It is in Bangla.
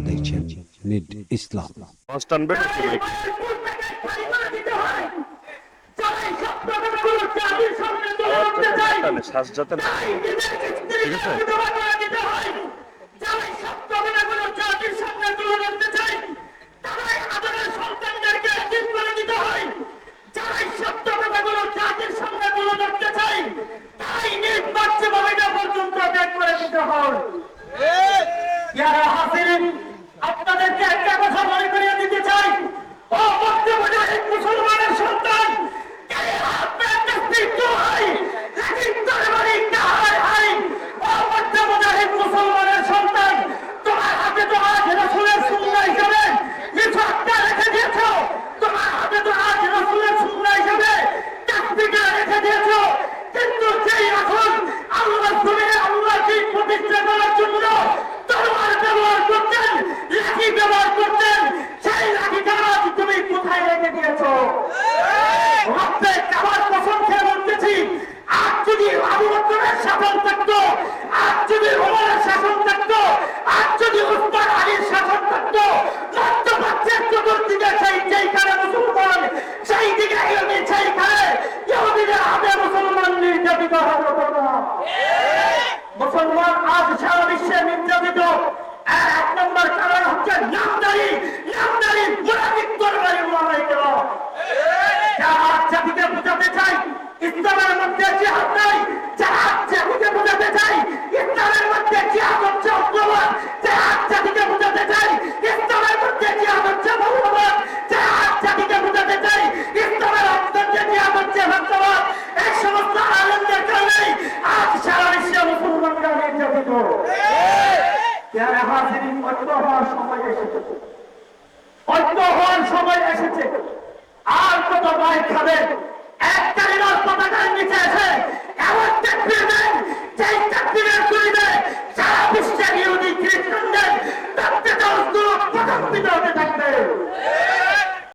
আপনারা দেখছেন নিড ইসলাম। শ্বাস যাতে ঠিক আছে? Yara hazırım. না মুসলমান আজ সারা বিশ্বে নির্যাতিত। এক নম্বর কারণ হচ্ছে নামদারি। নামদারি মুনাফিক তরবারি উলামায়ে কেরাম যারা জাতিকে বোঝাতে চাই ইসলামের মধ্যে জিহাদ নাই এখন তিনি সময় এসেছে। ঐক্য হওয়ার সময় এসেছে আর কত গায়ে খাবে একটা